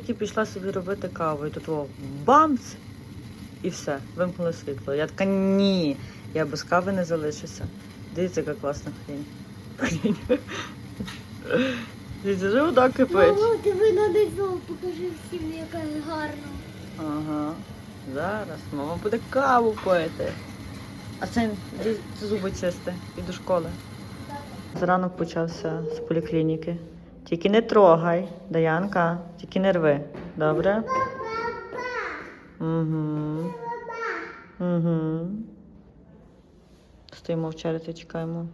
Тільки пішла собі робити каву, і тут о, бамц! І все, вимкнули світло. Я така ні, я без кави не залишуся. Дивіться, яка класна хрінь. Дивіться, вже вода кипить. Мамо, диви на низу, покажи всім, яка гарна. Ага. Зараз мама буде каву пити. А це зуби чисти, і до школи. Зранок почався з поліклініки. Тільки не трогай, Даянка, тільки не рви. Добре? Угу. Угу. Стоїмо в черзі, чекаємо.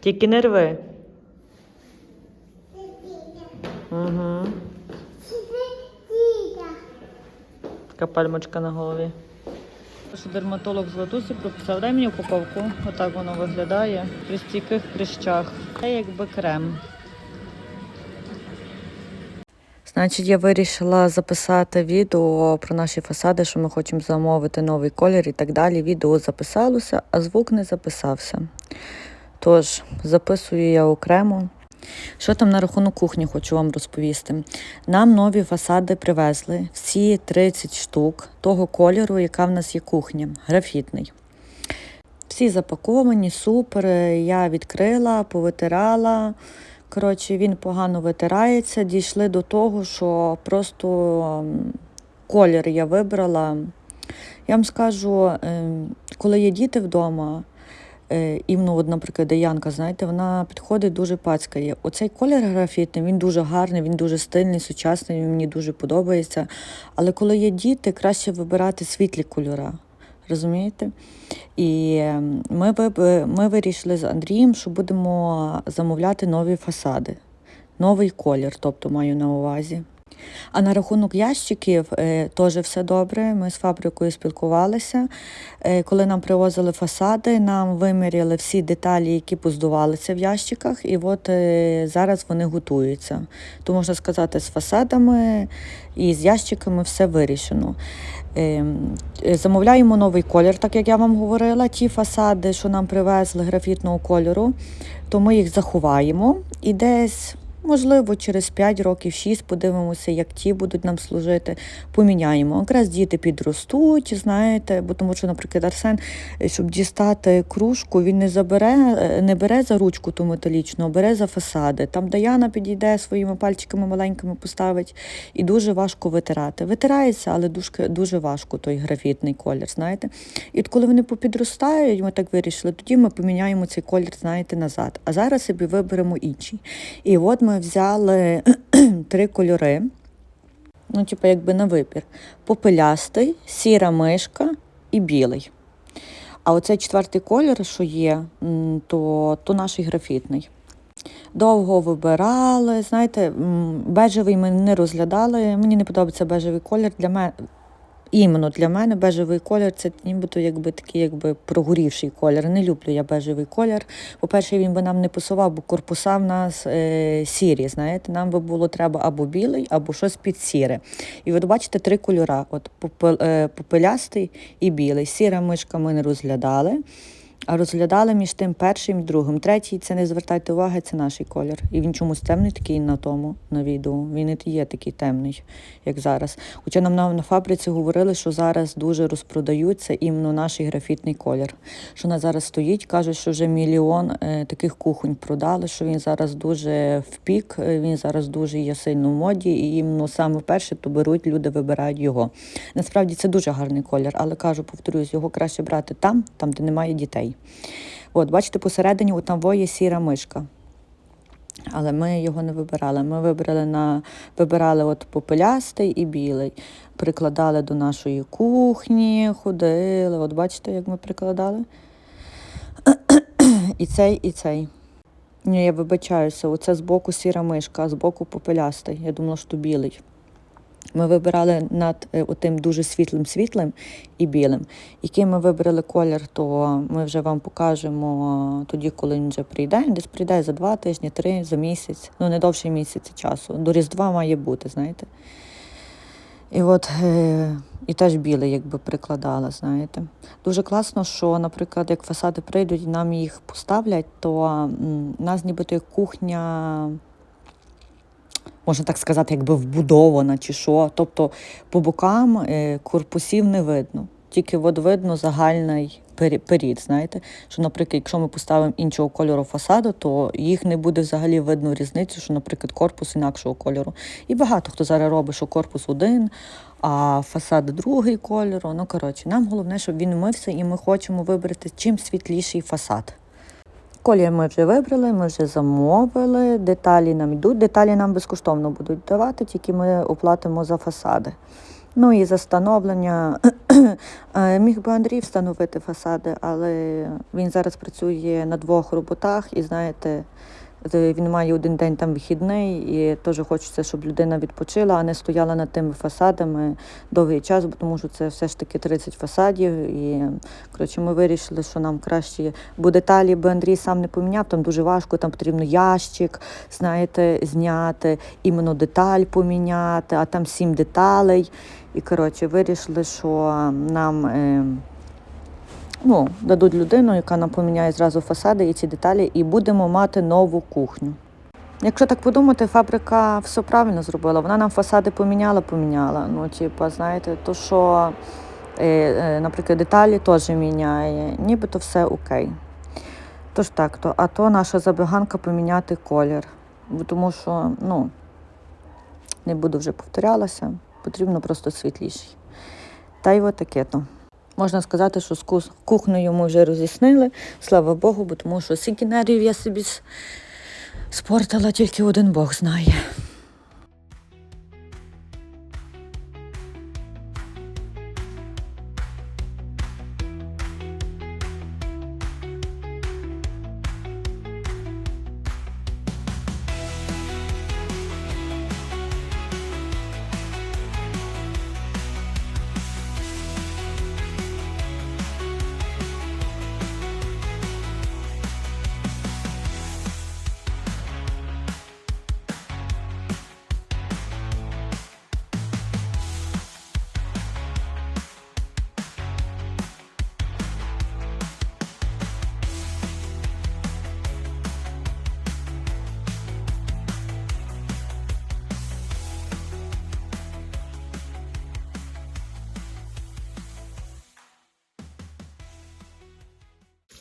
Тільки не рви. Угу. Така пальмочка на голові. Що дерматолог Златусі прописав, дай мені упаковку. Отак воно виглядає. При стійких прищах. Це якби крем. Значить, я вирішила записати відео про наші фасади, що ми хочемо замовити новий колір і так далі. Відео записалося, а звук не записався. Тож, записую я окремо. Що там на рахунок кухні хочу вам розповісти. Нам нові фасади привезли, всі 30 штук того кольору, яка в нас є кухня, графітний. Всі запаковані, супер. Я відкрила, повитирала. Коротше, він погано витирається. Дійшли до того, що просто колір я вибрала. Я вам скажу, ем, коли є діти вдома, е, іменно, от, наприклад, Янка, знаєте, вона підходить дуже пацькає. Оцей колір графітний, він дуже гарний, він дуже стильний, сучасний, він мені дуже подобається. Але коли є діти, краще вибирати світлі кольори. Розумієте? І е, ми, ми вирішили з Андрієм, що будемо замовляти нові фасади, новий колір, тобто маю на увазі. А на рахунок ящиків е, теж все добре. Ми з фабрикою спілкувалися. Е, коли нам привозили фасади, нам виміряли всі деталі, які поздувалися в ящиках, і от е, зараз вони готуються. То можна сказати, з фасадами і з ящиками все вирішено. Замовляємо новий колір, так як я вам говорила. Ті фасади, що нам привезли графітного кольору, то ми їх заховаємо і десь. Можливо, через 5 років, 6 подивимося, як ті будуть нам служити, поміняємо. Якраз діти підростуть, знаєте, бо тому що, наприклад, Арсен, е, щоб дістати кружку, він не забере, е, не бере за ручку ту металічну, а бере за фасади. Там Даяна підійде своїми пальчиками маленькими поставить, і дуже важко витирати. Витирається, але дуже, дуже важко той графітний колір, знаєте. І от коли вони попідростають, ми так вирішили, тоді ми поміняємо цей колір, знаєте, назад. А зараз собі виберемо інший. І от ми взяли три кольори. Ну, типу, якби на вибір: попелястий, сіра мишка і білий. А оцей четвертий колір, що є, то, то наш графітний. Довго вибирали, знаєте, бежевий ми не розглядали. Мені не подобається бежевий колір. Для мене іменно для мене бежевий колір це нібито якби такий якби прогорівший колір. Не люблю я бежевий колір. По-перше, він би нам не пасував, бо корпуса в нас е, сірі. Знаєте, нам би було треба або білий, або щось під сіре. І от бачите три кольора: от е, попелястий і білий. Сіра мишка ми не розглядали. А розглядали між тим першим і другим. Третій, це не звертайте уваги, це наш колір. І він чомусь темний такий на тому, на відео. Він не є такий темний, як зараз. Хоча нам на, на фабриці говорили, що зараз дуже розпродаються іменно наш графітний колір. Що на зараз стоїть, кажуть, що вже мільйон е, таких кухонь продали, що він зараз дуже в пік, е, він зараз дуже є сильно в моді, і іменно саме перше, то беруть, люди вибирають його. Насправді це дуже гарний колір, але кажу, повторюсь, його краще брати там, там, де немає дітей. От, бачите, посередині у там є сіра мишка. Але ми його не вибирали. Ми вибрали на вибирали от попелястий і білий. Прикладали до нашої кухні, ходили. От бачите, як ми прикладали. І цей, і цей. Ні, я вибачаюся, оце збоку сіра мишка, а збоку попелястий. Я думала, що білий. Ми вибирали над е, отим дуже світлим світлим і білим. Який ми вибрали колір, то ми вже вам покажемо тоді, коли він вже прийде. Десь прийде за два тижні, три, за місяць, ну не довше місяця часу. До Різдва має бути, знаєте. І от е, і теж білий, якби прикладала, знаєте. Дуже класно, що, наприклад, як фасади прийдуть і нам їх поставлять, то у нас нібито як кухня можна так сказати, якби вбудована чи що. Тобто по бокам е, корпусів не видно. Тільки от видно загальний пері- перід, знаєте, що, наприклад, якщо ми поставимо іншого кольору фасаду, то їх не буде взагалі видно різницю, що, наприклад, корпус інакшого кольору. І багато хто зараз робить, що корпус один, а фасад другий кольору. Ну, коротше, нам головне, щоб він мився, і ми хочемо вибрати чим світліший фасад. Колір ми вже вибрали, ми вже замовили, деталі нам йдуть. Деталі нам безкоштовно будуть давати, тільки ми оплатимо за фасади. Ну і за встановлення Е, міг би Андрій встановити фасади, але він зараз працює на двох роботах, і знаєте, він має один день там вихідний, і теж хочеться, щоб людина відпочила, а не стояла над тими фасадами довгий час, бо тому що це все ж таки 30 фасадів. І коротше, ми вирішили, що нам краще, бо деталі би Андрій сам не поміняв, там дуже важко, там потрібно ящик, знаєте, зняти, іменно деталь поміняти, а там сім деталей. І коротше, вирішили, що нам е, ну, дадуть людину, яка нам поміняє зразу фасади і ці деталі, і будемо мати нову кухню. Якщо так подумати, фабрика все правильно зробила. Вона нам фасади поміняла, поміняла. Ну, типа, знаєте, то що, е, е, наприклад, деталі теж міняє, нібито все окей. Тож так, то, а то наша забаганка поміняти колір. Тому що, ну, не буду вже повторялася, потрібно просто світліший. Та й от таке то. Можна сказати, що з кухнею ми вже роз'яснили, слава Богу, бо тому що сікінерів я собі спортила, тільки один Бог знає.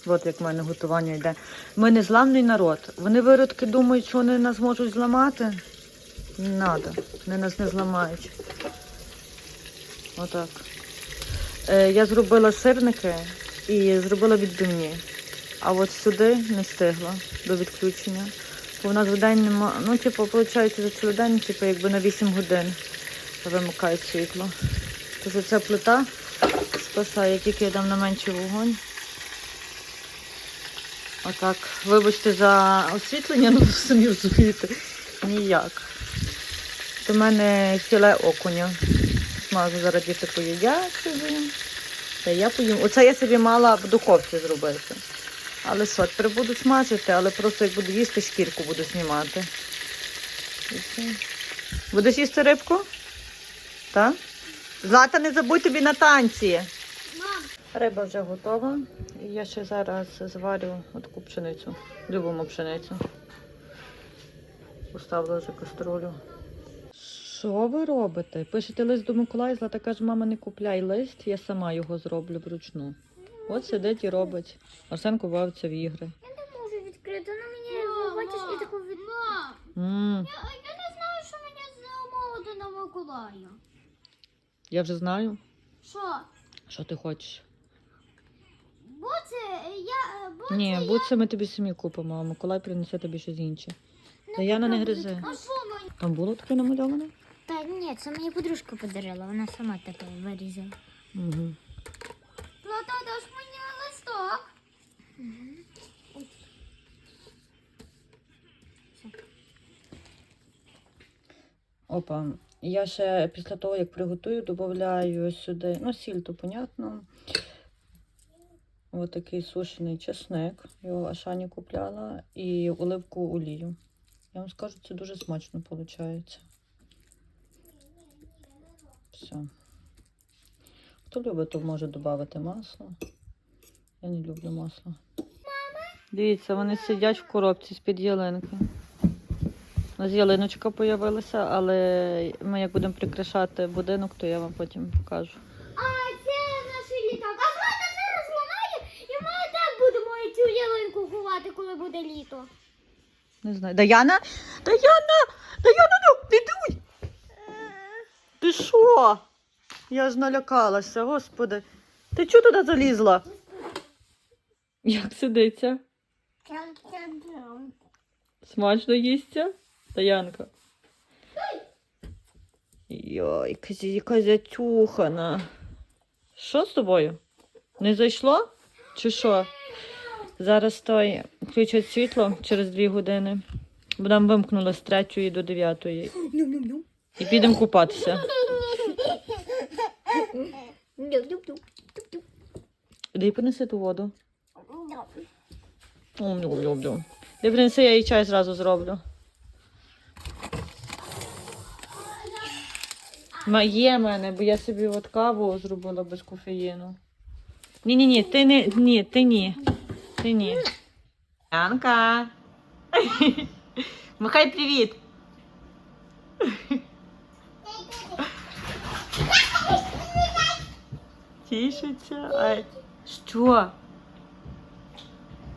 От як в мене готування йде. Ми не зламний народ. Вони виродки думають, що вони нас можуть зламати. Не треба, вони нас не зламають. Отак. Е, я зробила сирники і зробила відбивні. А от сюди не встигла до відключення. Бо в нас в день нема. Ну, типу, виходить, за цілий день, типу, якби на 8 годин вимикають світло. Тож ця плита спасає, тільки я дам на менший вогонь. Отак. Вибачте за освітлення, ну самі розумієте. Ніяк. До мене філе окуня. Смажу зараз діти поїдять. Та я поїм. Оце я собі мала в духовці зробити. Але тепер буду смажити, але просто як буду їсти, шкірку буду знімати. Будеш їсти рибку? Так? Злата, не забудь тобі на танці. Риба вже готова. І я ще зараз зварю таку пшеницю, любому пшеницю. Поставила вже каструлю. Що ви робите? Пишете лист до Миколая, Злата каже, мама, не купляй лист, я сама його зроблю вручну. От сидить і робить. Арсенко бавиться в ігри. я не можу відкрити, ну мені бачиш і таку від... Мам, м я, я не знаю, що мені замовити на Миколая. я вже знаю, Що? що ти хочеш. Ні, будь ми тобі самі купимо, а Миколай принесе тобі щось інше. Та Яна не гризе. А що мені? Там було таке намальоване? Та ні, це мені подружка подарила, вона сама таке вирізала. Угу. Плата, даш мені листок? Опа. Я ще після того, як приготую, додаю сюди, ну, сіль, то понятно. Ось такий сушений чесник. Його Ашані купляла. І оливку олію. Я вам скажу, це дуже смачно виходить. Все. Хто любить, то може додати масло. Я не люблю масло. Дивіться, вони сидять в коробці з-під ялинки. У нас ялиночка з'явилася, але ми як будемо прикрашати будинок, то я вам потім покажу. А це наш літак. А влада зараз ламає, і ми так будемо цю ялинку ховати, коли буде літо. Не знаю. Даяна? Даяна! Даяна, ну, не! Ти що? Я ж налякалася, господи. Ти чого туди залізла? Як сидиться? Смачно їсться? Таянка. Йой, яка затюхана. Що з тобою? Не зайшло? Чи що? Зараз той включать світло через дві години. Бо нам вимкнули з 3 до 9. І підемо купатися. Іди принеси ту воду. Ти принеси, я їй чай зразу зроблю. Є в мене, бо я собі от каву зробила без кофеїну. Ні, ні, ні, ти не ні, ти ні. Ти ні. Янка. Махай привіт. Тішиться. Ай. Що?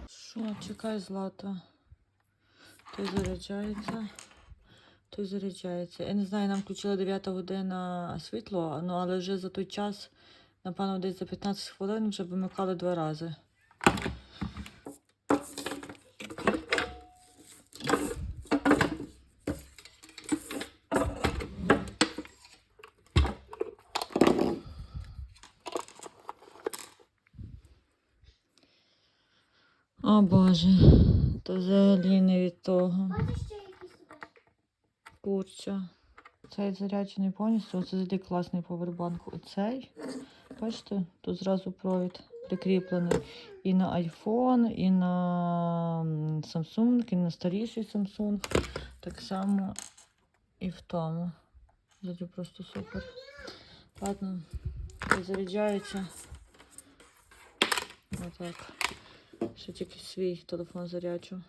Що, чекай, Злата. Той заряджається. Той заряджається. Я не знаю, нам включила 9 година світло, ну але вже за той час, напевно, десь за 15 хвилин вже вимикали два рази. О Боже, то взагалі не від того. Курча. Цей заряджений повністю, оце такий класний повербанк. Оцей. Бачите, тут зразу провід прикріплений і на iPhone, і на Samsung, і на старіший Samsung. Так само і в тому. Взагалі просто супер. Ладно, заряджається. Отак. Ще тільки свій телефон заряджу.